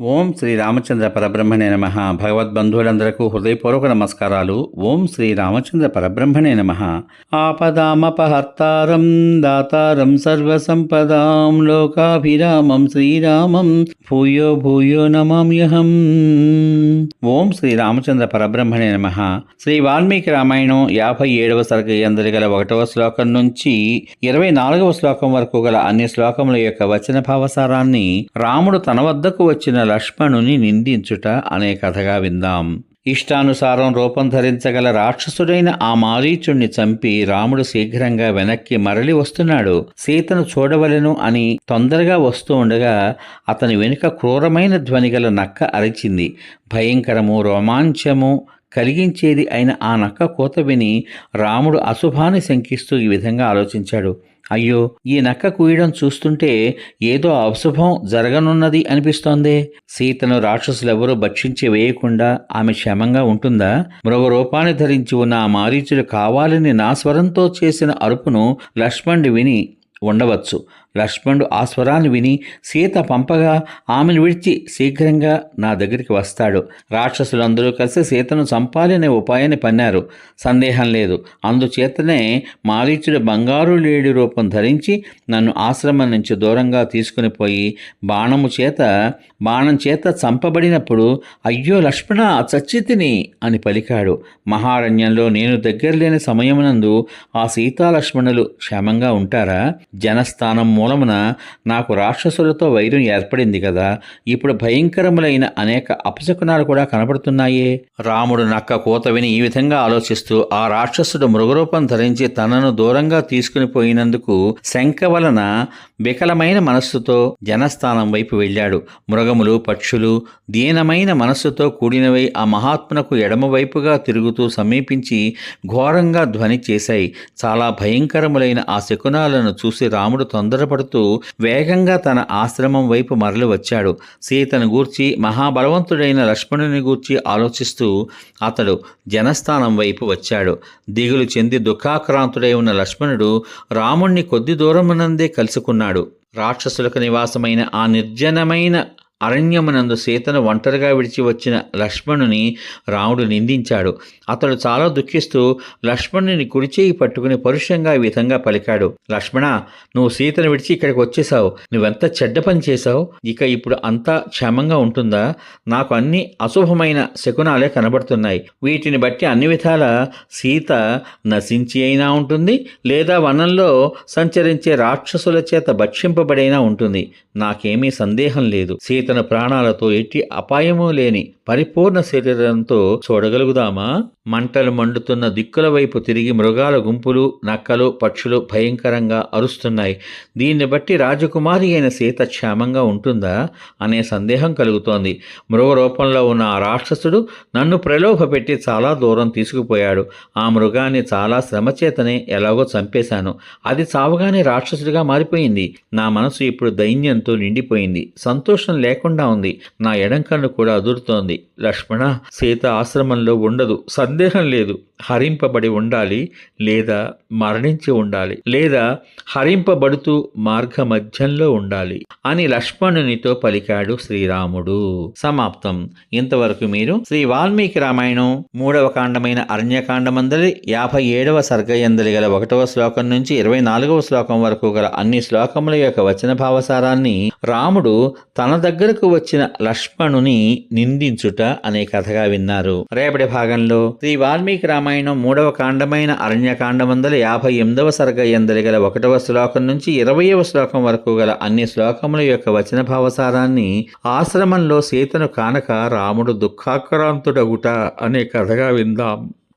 ఓం శ్రీ రామచంద్ర పరబ్రహ్మణే నమ. భగవద్బంధువులందరకు హృదయపూర్వక నమస్కారాలు. ఓం శ్రీ రామచంద్ర పరబ్రహ్మణే నమ. ఆపదామపహర్తారం దాతారం సర్వసంపదాం లోకాభిరామం శ్రీరామం భూయో భూయో నమామ్యహం ఓం శ్రీ రామచంద్ర పరబ్రహ్మణే నమ. శ్రీ వాల్మీకి రామాయణం యాభై ఏడవ సరగ అందరి గల ఒకటవ శ్లోకం నుంచి ఇరవై నాలుగవ శ్లోకం వరకు గల అన్ని శ్లోకముల యొక్క వచన భావసారాన్ని రాముడు తన వద్దకు వచ్చిన లక్ష్మణుని నిందించుట అనే కథగా విందాం. ఇష్టానుసారం రూపం ధరించగల రాక్షసుడైన ఆ మారీచుణ్ణి చంపి రాముడు శీఘ్రంగా వెనక్కి మరలి వస్తున్నాడు. సీతను చూడవలెను అని తొందరగా వస్తూ ఉండగా అతని వెనుక క్రూరమైన ధ్వనిగల నక్క అరిచింది. భయంకరము రోమాంచము కలిగించేది అయిన ఆ నక్క కోత విని రాముడు అశుభాన్ని శంకిస్తూ ఈ విధంగా ఆలోచించాడు. అయ్యో ఈ నక్క కూయడం చూస్తుంటే ఏదో అశుభం జరగనున్నది అనిపిస్తోందే. సీతను రాక్షసులెవరూ భక్షించి వేయకుండా ఆమె క్షేమంగా ఉంటుందా? మృగ రూపాన్ని ధరించి ఉన్న ఆ మారీచుడు కావాలని నా స్వరంతో చేసిన అరుపును లక్ష్మణుడు విని ఉండవచ్చు. లక్ష్మణుడు ఆ స్వరాన్ని విని సీత పంపగా ఆమెను విడిచి శీఘ్రంగా నా దగ్గరికి వస్తాడు. రాక్షసులందరూ కలిసి సీతను చంపాలనే ఉపాయాన్ని పన్నారు. సందేహం లేదు. అందుచేతనే మారీచుడు బంగారు లేడి రూపం ధరించి నన్ను ఆశ్రమం నుంచి దూరంగా తీసుకుని పోయి బాణము చేత బాణం చేత చంపబడినప్పుడు అయ్యో లక్ష్మణ చచ్చితిని అని పలికాడు. మహారణ్యంలో నేను దగ్గర లేని సమయమునందు ఆ సీతాలక్ష్మణులు క్షేమంగా ఉంటారా? జనస్థానం మూలమున నాకు రాక్షసులతో వైరం ఏర్పడింది కదా ఇప్పుడు భయంకరములైన అనేక అపశకునాలు కూడా కనబడుతున్నాయే. రాముడు నక్క కూత విని ఈ విధంగా ఆలోచిస్తూ ఆ రాక్షసుడు మృగరూపం ధరించి తనను దూరంగా తీసుకుని పోయినందుకు శంక వలన వికలమైన మనస్సుతో జనస్థానం వైపు వెళ్ళాడు. మృగములు పక్షులు దీనమైన మనస్సుతో కూడినవై ఆ మహాత్మునకు ఎడమవైపుగా తిరుగుతూ సమీపించి ఘోరంగా ధ్వని చేశాయి. చాలా భయంకరములైన ఆ శకునాలను చూసి రాముడు తొందరపడుతూ వేగంగా తన ఆశ్రమం వైపు మరలి వచ్చాడు సీతను గూర్చి మహాబలవంతుడైన లక్ష్మణుని గూర్చి ఆలోచిస్తూ అతడు జనస్థానం వైపు వచ్చాడు. దిగులు చెంది దుఃఖాక్రాంతుడై ఉన్న లక్ష్మణుడు రాముణ్ణి కొద్ది దూరమునందే కలుసుకున్నాడు. రాక్షసులకు నివాసమైన ఆ నిర్జనమైన అరణ్యమునందు సీతను ఒంటరిగా విడిచి వచ్చిన లక్ష్మణుని రాముడు నిందించాడు. అతడు చాలా దుఃఖిస్తూ లక్ష్మణుని కుడిచేయి పట్టుకుని పరుషంగా ఈ విధంగా పలికాడు. లక్ష్మణ నువ్వు సీతను విడిచి ఇక్కడికి వచ్చేసావు నువ్వెంత చెడ్డ పని చేశావు? ఇక ఇప్పుడు అంతా క్షేమంగా ఉంటుందా? నాకు అన్ని అశుభమైన శకునాలే కనబడుతున్నాయి. వీటిని బట్టి అన్ని విధాల సీత నశించి అయినా ఉంటుంది లేదా వనంలో సంచరించే రాక్షసుల చేత భక్షింపబడైనా ఉంటుంది. నాకేమీ సందేహం లేదు. సీత తన ప్రాణాలతో ఎట్టి అపాయమూ లేని పరిపూర్ణ శరీరంతో చూడగలుగుదామా? మంటలు మండుతున్న దిక్కుల వైపు తిరిగి మృగాల గుంపులు నక్కలు పక్షులు భయంకరంగా అరుస్తున్నాయి. దీన్ని బట్టి రాజకుమారి అయిన సీత క్షేమంగా ఉంటుందా? అనే సందేహం కలుగుతోంది. మృగ రూపంలో ఉన్న ఆ రాక్షసుడు నన్ను ప్రలోభపెట్టి చాలా దూరం తీసుకుపోయాడు. ఆ మృగాన్ని చాలా శ్రమచేతనే ఎలాగో చంపేశాను. అది చావగానే రాక్షసుడిగా మారిపోయింది. నా మనసు ఇప్పుడు దైన్యంతో నిండిపోయింది. సంతోషం లేకుండా ఉంది. నా ఎడంకన్ను కూడా అదురుతోంది. で。లక్ష్మణ సీత ఆశ్రమంలో ఉండదు. సందేహం లేదు. హరింపబడి ఉండాలి లేదా మరణించి ఉండాలి లేదా హరింపబడుతూ మార్గ మధ్యంలో ఉండాలి అని లక్ష్మణునితో పలికాడు శ్రీరాముడు. సమాప్తం. ఇంతవరకు మీరు శ్రీ వాల్మీకి రామాయణం మూడవ కాండమైన అరణ్యకాండమందలి యాభై ఏడవ సర్గయందలి గల ఒకటవ శ్లోకం నుంచి ఇరవై నాలుగవ శ్లోకం వరకు గల అన్ని శ్లోకముల యొక్క వచన భావసారాన్ని రాముడు తన దగ్గరకు వచ్చిన లక్ష్మణుని నిందించుట అనే కథగా విన్నారు. రేపటి భాగంలో శ్రీ వాల్మీకి రామాయణం మూడవ కాండమైన అరణ్యకాండమందలి యాభై ఎనిమిదవ సర్గ ఎందలి గల ఒకటవ శ్లోకం నుంచి ఇరవయవ శ్లోకం వరకు గల అన్ని శ్లోకముల యొక్క వచన భావసారాన్ని ఆశ్రమంలో సీతను కానక రాముడు దుఃఖాక్రాంతుడగుట అనే కథగా విందాం.